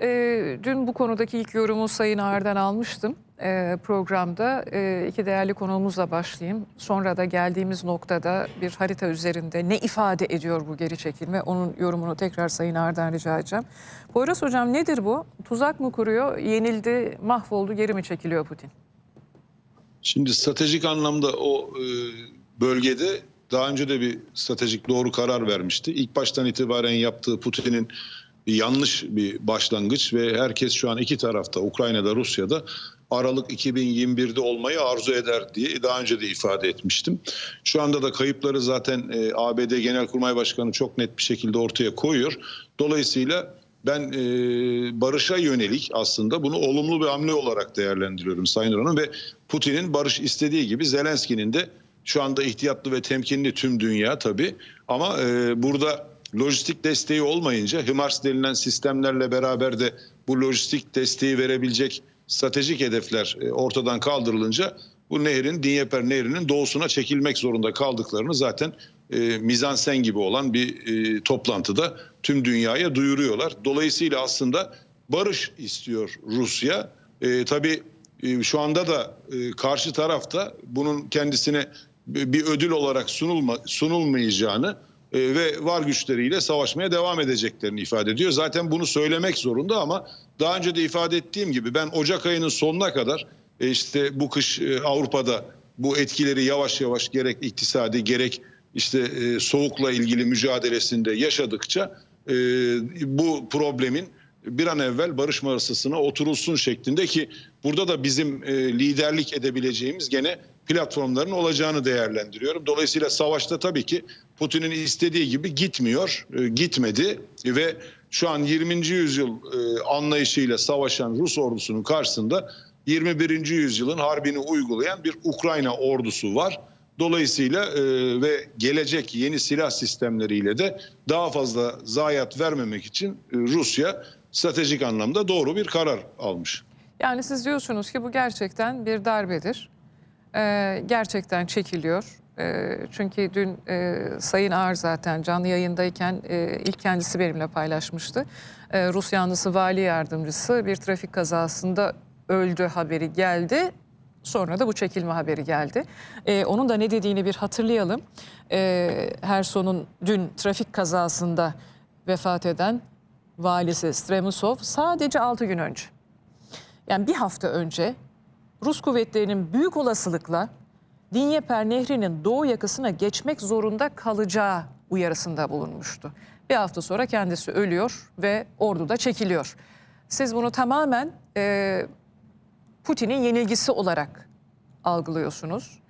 e, dün bu konudaki ilk yorumu Sayın Ağar'dan almıştım e, programda. E, iki değerli konuğumuzla başlayayım. Sonra da geldiğimiz noktada bir harita üzerinde ne ifade ediyor bu geri çekilme? Onun yorumunu tekrar Sayın Ağar'dan rica edeceğim. Poyraz Hocam nedir bu? Tuzak mı kuruyor? Yenildi, mahvoldu, geri mi çekiliyor Putin? Şimdi stratejik anlamda o e, bölgede daha önce de bir stratejik doğru karar vermişti. İlk baştan itibaren yaptığı Putin'in yanlış bir başlangıç ve herkes şu an iki tarafta Ukrayna'da Rusya'da Aralık 2021'de olmayı arzu eder diye daha önce de ifade etmiştim. Şu anda da kayıpları zaten e, ABD Genelkurmay Başkanı çok net bir şekilde ortaya koyuyor. Dolayısıyla ben e, barışa yönelik aslında bunu olumlu bir hamle olarak değerlendiriyorum Sayın Hanım ve Putin'in barış istediği gibi Zelenski'nin de şu anda ihtiyatlı ve temkinli tüm dünya tabii ama e, burada lojistik desteği olmayınca HIMARS denilen sistemlerle beraber de bu lojistik desteği verebilecek stratejik hedefler e, ortadan kaldırılınca bu nehrin Dnieper nehrinin doğusuna çekilmek zorunda kaldıklarını zaten e, mizansen gibi olan bir e, toplantıda tüm dünyaya duyuruyorlar. Dolayısıyla aslında barış istiyor Rusya. E, tabii e, şu anda da e, karşı tarafta bunun kendisine bir ödül olarak sunulma, sunulmayacağını ve var güçleriyle savaşmaya devam edeceklerini ifade ediyor. Zaten bunu söylemek zorunda ama daha önce de ifade ettiğim gibi ben Ocak ayının sonuna kadar e, işte bu kış e, Avrupa'da bu etkileri yavaş yavaş gerek iktisadi gerek işte e, soğukla ilgili mücadelesinde yaşadıkça e, bu problemin bir an evvel barış masasına oturulsun şeklinde ki burada da bizim e, liderlik edebileceğimiz gene platformların olacağını değerlendiriyorum. Dolayısıyla savaşta tabii ki Putin'in istediği gibi gitmiyor, e, gitmedi ve şu an 20. yüzyıl e, anlayışıyla savaşan Rus ordusunun karşısında 21. yüzyılın harbini uygulayan bir Ukrayna ordusu var. Dolayısıyla e, ve gelecek yeni silah sistemleriyle de daha fazla zayiat vermemek için e, Rusya stratejik anlamda doğru bir karar almış. Yani siz diyorsunuz ki bu gerçekten bir darbedir. Ee, gerçekten çekiliyor. Ee, çünkü dün e, Sayın Ağar zaten canlı yayındayken e, ilk kendisi benimle paylaşmıştı. Ee, Rus yanlısı vali yardımcısı bir trafik kazasında öldü haberi geldi. Sonra da bu çekilme haberi geldi. Ee, onun da ne dediğini bir hatırlayalım. Ee, Herson'un dün trafik kazasında vefat eden valisi Stremusov sadece 6 gün önce yani bir hafta önce Rus kuvvetlerinin büyük olasılıkla Dinyeper Nehri'nin doğu yakasına geçmek zorunda kalacağı uyarısında bulunmuştu. Bir hafta sonra kendisi ölüyor ve ordu da çekiliyor. Siz bunu tamamen e, Putin'in yenilgisi olarak algılıyorsunuz.